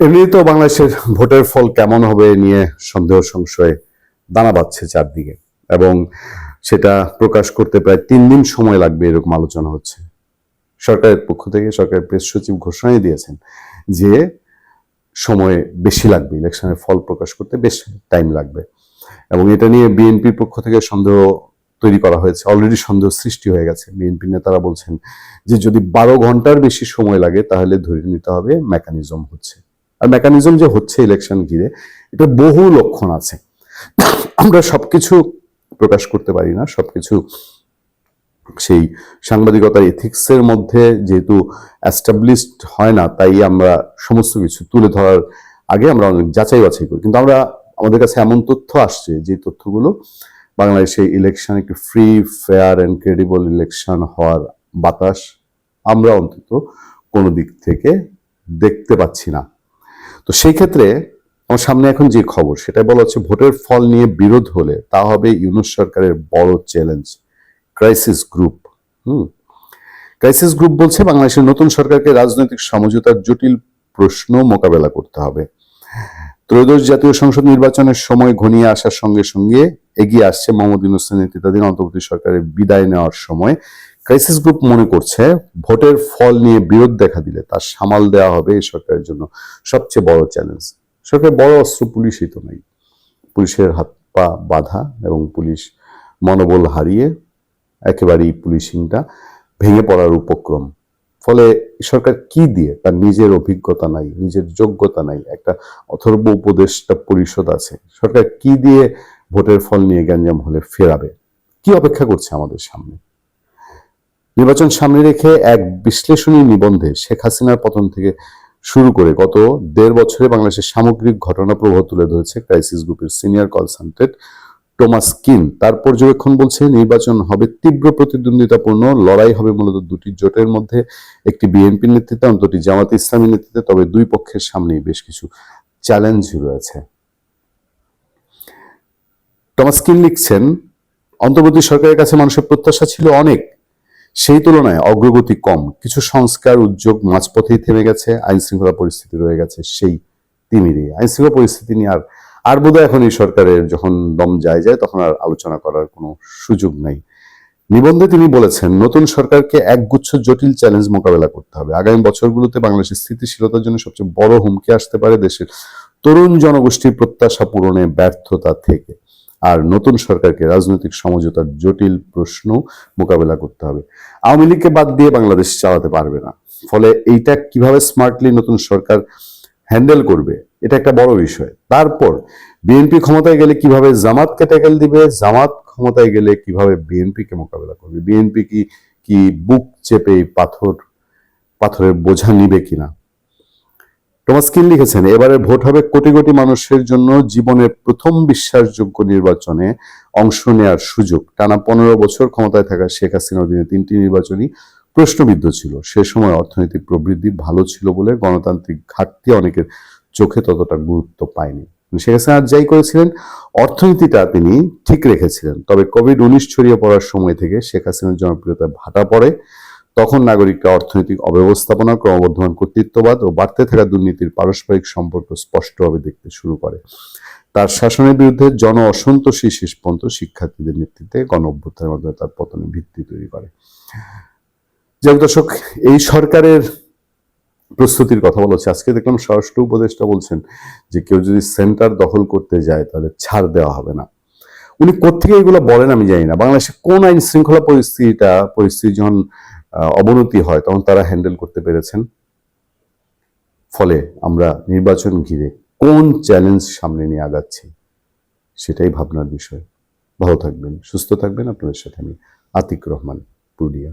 এমনি তো বাংলাদেশের ভোটের ফল কেমন হবে নিয়ে সন্দেহ সংশয় দানা বাঁধছে চারদিকে। এবং সেটা প্রকাশ করতে প্রায় তিন দিন সময় লাগবে এরকম আলোচনা হচ্ছে। সরকারের পক্ষ থেকে সরকারের প্রেস সচিব ঘোষণাই দিয়েছেন যে সময় বেশি লাগবে, ইলেকশনের ফল প্রকাশ করতে বেশ টাইম লাগবে। এবং এটা নিয়ে বিএনপির পক্ষ থেকে সন্দেহ তৈরি করা হয়েছে। অলরেডি সন্দেহ সৃষ্টি হয়ে গেছে। বিএনপি নেতারা বলছেন যে যদি বারো ঘণ্টার বেশি সময় লাগে তাহলে ধরে নিতে হবে মেকানিজম হচ্ছে। মেকানিজম যে হচ্ছে ইলেকশন ঘিরে, এটা বহু লক্ষণ আছে। আমরা সবকিছু প্রকাশ করতে পারি না, সবকিছু সেই সাংবাদিকতার এথিক্সের মধ্যে যেহেতু অ্যাস্টাবলিশড হয় না, তাই আমরা সমস্ত কিছু তুলে ধরার আগে আমরা অনেক যাচাই বাছাই করি। কিন্তু আমরা, আমাদের কাছে এমন তথ্য আসছে যে তথ্যগুলো বাংলাদেশে ইলেকশন একটি free fair and credible election হওয়ার বাতাস আমরা অন্তত কোনো দিক থেকে দেখতে পাচ্ছি না। তো সেই ক্ষেত্রে আমার সামনে এখন যে খবর সেটা বলা হচ্ছে ভোটের ফল নিয়ে বিরোধ হলে তা হবে ইউনুস সরকারের বড় চ্যালেঞ্জ ক্রাইসিস গ্রুপ হুম? ক্রাইসিস গ্রুপ বলছে বাংলাদেশের নতুন সরকারকে রাজনৈতিক সমঝোতার জটিল প্রশ্ন মোকাবেলা করতে হবে। ত্রয়োদশ জাতীয় সংসদ নির্বাচনের সময় ঘনিয়ে আসার সঙ্গে সঙ্গে এগিয়ে আসছে মোহাম্মদ ইউনুসের নেতৃত্বাধীন অন্তর্বর্তী সরকারের বিদায় নেওয়ার সময়। ক্রাইসিস গ্রুপ মনে করছে ভোটের ফল নিয়ে বিরোধ দেখা দিলে তার সামাল দেওয়া হবে এই সরকারের জন্য সবচেয়ে বড় চ্যালেঞ্জ। সরকারের বড় অস্ত্র পুলিশই তো নাই। পুলিশের হাত পা বাধা এবং পুলিশ মনোবল হারিয়ে একেবারেই পুলিশিংটা ভেঙে পড়ার উপক্রম। ফলে সরকার কি দিয়ে? তার নিজের অভিজ্ঞতা নাই, নিজের যোগ্যতা নাই, একটা অথর্ব উপদেষ্টা পরিষদ আছে। সরকার কি দিয়ে ভোটের ফল নিয়ে গ্যাঞ্জাম হলে ফেরাবে? কি অপেক্ষা করছে আমাদের সামনে? নির্বাচন সামনে রেখে এক বিশ্লেষণী নিবন্ধে শেখ হাসিনার পতন থেকে শুরু করে গত দেড় বছরে বাংলাদেশের সামগ্রিক ঘটনা প্রবাহ তুলে ধরেছে ক্রাইসিস গ্রুপের সিনিয়র কনসালটেন্ট টোমাস কিন। তার পর্যবেক্ষণ বলছে, নির্বাচন হবে তীব্র প্রতিদ্বন্দ্বিতাপূর্ণ, লড়াই হবে মূলত দুটি জোটের মধ্যে, একটি বিএনপির নেতৃত্বে অন্তটি জামাত ইসলামী নেতৃত্বে, তবে দুই পক্ষের সামনেই বেশ কিছু চ্যালেঞ্জ রয়েছে। টমাস কিন লিখছেন, অন্তর্বর্তী সরকারের কাছে মানুষের প্রত্যাশা ছিল অনেক সেই তুলনায় অগ্রগতি কম। কিছু সংস্কার উদ্যোগ মাঝপথেই থেমে গেছে আইন শৃঙ্খলা পরিস্থিতি রয়ে গেছে সেই তিমিরে। আইন শৃঙ্খলা পরিস্থিতি নিয়ে আর আর বোধহয় এখন এই সরকারের যখন দম যায় যায়, তখন আর আলোচনা করার কোনো সুযোগ নাই। নিবন্ধে তিনি বলেছেন, নতুন সরকারকে একগুচ্ছ জটিল চ্যালেঞ্জ মোকাবেলা করতে হবে। আগামী বছরগুলোতে বাংলাদেশের স্থিতিশীলতার জন্য সবচেয়ে বড় হুমকি আসতে পারে দেশের তরুণ জনগোষ্ঠীর প্রত্যাশা পূরণে ব্যর্থতা থেকে। আর নতুন সরকারকে রাজনৈতিক সমঝোতার জটিল প্রশ্ন মোকাবেলা করতে হবে। আওয়ামী লীগকে বাদ দিয়ে বাংলাদেশ চালাতে পারবে না। ফলে এইটা কীভাবে স্মার্টলি নতুন সরকার হ্যান্ডেল করবে, এটা একটা বড় বিষয়। তারপর বিএনপি ক্ষমতায় গেলে কীভাবে জামাতকে ট্যাকেল দিবে, জামাত ক্ষমতায় গেলে কীভাবে বিএনপিকে মোকাবেলা করবে? বিএনপি কি কি বুক চেপে পাথর, পাথরের বোঝা নিবে কিনা? টমাস কিন লিখেছেন এবারে ভোট হবে কোটি কোটি মানুষের জন্য জীবনের প্রথম বিশ্বাসযোগ্য নির্বাচনে অংশ নেওয়ার সুযোগ। টানা পনেরো বছর ক্ষমতায় থাকা শেখ হাসিনার অধীনে তিনটি নির্বাচনই প্রশ্নবিদ্ধ ছিল। সে সময় অর্থনৈতিক প্রবৃদ্ধি ভালো ছিল বলে গণতান্ত্রিক ঘাটতি অনেকের চোখে ততটা গুরুত্ব পায়নি। শেখ হাসিনা যাই করেছিলেন, অর্থনীতিটা তিনি ঠিক রেখেছিলেন। তবে কোভিড উনিশ ছড়িয়ে পড়ার সময় থেকে শেখ হাসিনার জনপ্রিয়তা ভাটা পড়ে। তখন নাগরিকরা অর্থনৈতিক অব্যবস্থাপনা, ক্রমবর্ধমান কর্তৃত্ববাদ ও বাড়তে থাকা দুর্নীতির পারস্পরিক সম্পর্ক স্পষ্টভাবে দেখতে শুরু করে। তার শাসনের বিরুদ্ধে জন অসন্তোষী শেষ পর্যন্ত শিক্ষার্থীদের নেতৃত্বে গণ অভ্যুত্থানের মাধ্যমে তার পতনের ভিত্তি তৈরি করে। যাই দর্শক, এই সরকারের প্রস্তুতির কথা বলেছে আজকে দেখলাম স্বরাষ্ট্র উপদেষ্টা বলছেন যে কেউ যদি সেন্টার দখল করতে যায় তাহলে ছাড় দেওয়া হবে না। উনি কোথেকে এগুলো বলেন আমি জানি না। বাংলাদেশে কোন আইন শৃঙ্খলা পরিস্থিতিটা, পরিস্থিতি যখন অবনতি হয়, তখন তারা হ্যান্ডেল করতে পেরেছেন। ফলে আমরা নির্বাচন ঘিরে কোন চ্যালেঞ্জ সামনে নিয়ে আগাচ্ছি, সেটাই ভাবনার বিষয়। ভালো থাকবেন, সুস্থ থাকবেন। আপনাদের সাথে আমি আতিক রহমান, পুরুলিয়া।